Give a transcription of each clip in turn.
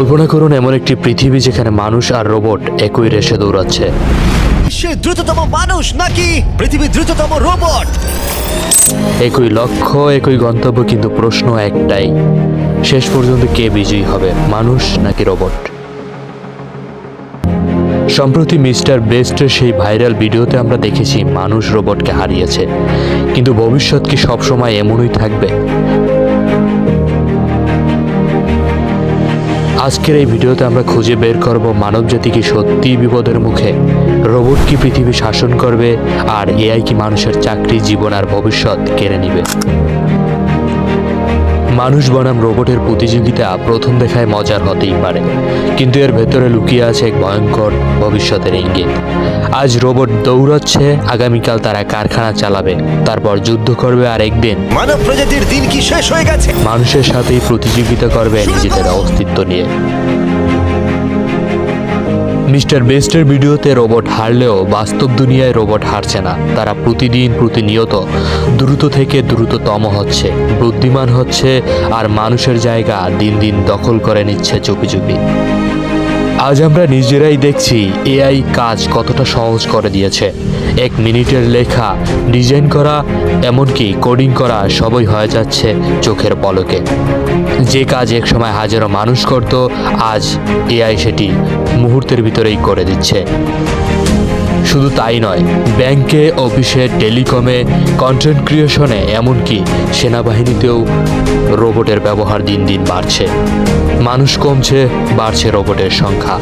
কল্পনা করুন এমন একটি পৃথিবী যেখানে মানুষ আর রোবট একই রেশে দৌড়াচ্ছে। বিশ্বের দ্রুততম মানুষ নাকি পৃথিবীর দ্রুততম রোবট? একই লক্ষ্য একই গন্তব্য কিন্তু প্রশ্ন একটাই। শেষ পর্যন্ত কে বিজয়ী হবে মানুষ নাকি রোবট? সম্প্রতি মিস্টার বেস্টের সেই ভাইরাল ভিডিওতে আমরা দেখেছি মানুষ রোবটকে হারিয়েছে। কিন্তু ভবিষ্যৎ কি সবসময় এমনই থাকবে? আজকের এই ভিডিওতে আমরা খুঁজে বের করব মানব জাতিকে সত্যিই বিপদের মুখে? রোবট কি পৃথিবী শাসন করবে? আর এআই কি মানুষের চাকরি জীবন আর ভবিষ্যৎ কেড়ে নেবে? মানুষ বনাম রোবটের প্রতিযোগিতা প্রথম দেখায় মজার হতেই পারে। কিন্তু এর ভেতরে লুকিয়ে আছে এক ভয়ঙ্কর ভবিষ্যতের ইঙ্গিত। আজ রোবট দৌড়চ্ছে আগামীকাল তারা কারখানা চালাবে তারপর যুদ্ধ করবে আর একদিন মানব প্রজাতির দিন কি শেষ হয়ে গেছে? মানুষের সাথেই প্রতিযোগিতা করবে নিজেদের অস্তিত্ব নিয়ে। মিস্টার বেস্টের ভিডিওতে রোবট হারলেও বাস্তব দুনিয়ায় রোবট হারছে না। তারা প্রতিদিন প্রতিনিয়ত দ্রুত থেকে দ্রুততম হচ্ছে, বুদ্ধিমান হচ্ছে আর মানুষের জায়গা দিন দিন দখল করে নিচ্ছে চুপি চুপি। আজ আমরা নিজেরাই দেখছি এআই কাজ কতটা সহজ করে দিয়েছে। এক মিনিটের লেখা, ডিজাইন করা, এমনকি কোডিং করা সবই হয়ে যাচ্ছে চোখের পলকে। যে কাজ এক সময় হাজারো মানুষ করত, আজ এআই সেটি মুহূর্তের ভিতরেই করে দিচ্ছে। শুধু তাই নয়, ব্যাংকে, অফিসে, টেলিকমে কন্টেন্ট ক্রিয়েশনে এমনকি সেনাবাহিনীতেও রোবটের ব্যবহার দিন দিন বাড়ছে। মানুষ কমছে, বাড়ছে রোবটের সংখ্যা।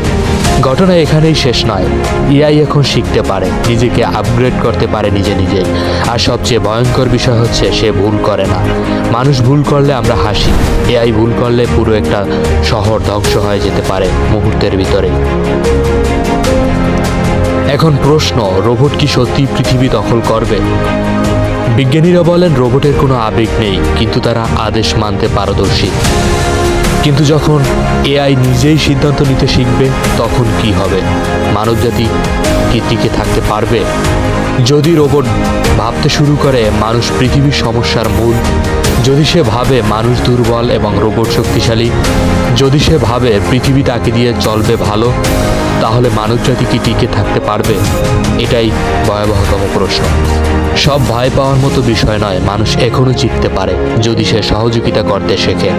ঘটনা এখানেই শেষ নয়। এআই এখন শিখতে পারে, নিজেকে আপগ্রেড করতে পারে নিজে নিজে। আর সবচেয়ে ভয়ঙ্কর বিষয় হচ্ছে, সে ভুল করে না। মানুষ ভুল করলে আমরা হাসি। এআই ভুল করলে পুরো একটা শহর ধ্বংস হয়ে যেতে পারে মুহূর্তের ভিতরেই। এখন প্রশ্ন, রোবট কি সত্যি পৃথিবী দখল করবে? বিজ্ঞানীরা বলেন, রোবটের কোনো আবেগ নেই, কিন্তু তারা আদেশ মানতে পারদর্শী। কিন্তু যখন এআই নিজেই সিদ্ধান্ত নিতে শিখবে, তখন কি হবে? মানবজাতি কি টিকে থাকতে পারবে? যদি রোবট ভাবতে শুরু করে মানুষ পৃথিবীর সমস্যার মূল। যদি সে ভাবে মানুষ দুর্বল এবং রোবট শক্তিশালী, যদি সে ভাবে পৃথিবী তাকে দিয়ে চলবে ভালো, তাহলে মানুষ মানবজাতি কি টিকে থাকতে পারবে? এটাই ভয়াবহতম প্রশ্ন। সব ভয় পাওয়ার মতো বিষয় নয়, মানুষ এখনও জিততে পারে, যদি সে সহযোগিতা করতে শেখে।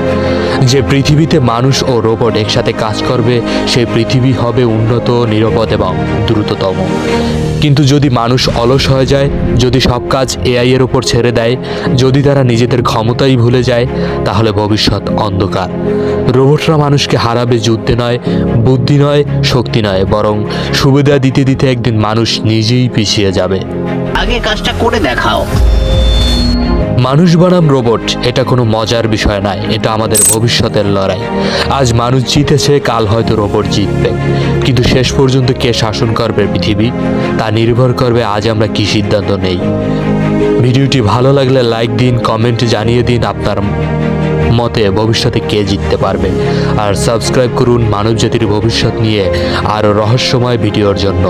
যে পৃথিবীতে মানুষ ও রোবট একসাথে কাজ করবে সেই পৃথিবী হবে উন্নত, নিরাপদ এবং দ্রুততম। কিন্তু যদি মানুষ অলস হয়ে যায়, যদি সব কাজ এআই এর উপর ছেড়ে দেয়। যদি তারা নিজেদের ক্ষমতাই ভুলে যায়, তাহলে ভবিষ্যৎ অন্ধকার। রোবটরা মানুষকে হারাবে যুদ্ধে নয়, বুদ্ধি নয়, শক্তি নয়, বরং সুবিধা দিতে দিতে একদিন মানুষ নিজেই পিছিয়ে যাবে। আগে কাজটা করে দেখাও। মানুষ বনাম রোবট, এটা কোনো মজার বিষয় নয়, এটা আমাদের ভবিষ্যতের লড়াই। আজ মানুষ জিতেছে, কাল হয়তো রোবট জিতবে। কিন্তু শেষ পর্যন্ত কে শাসন করবে পৃথিবী? তা নির্ভর করবে আজ আমরা কি সিদ্ধান্ত নেই। ভিডিওটি ভালো লাগলে লাইক দিন, কমেন্ট জানিয়ে দিন আপনার মতে ভবিষ্যতে কে জিততে পারবে। আর সাবস্ক্রাইব করুন মানবজাতির ভবিষ্যৎ নিয়ে আরও রহস্যময় ভিডিওর জন্য।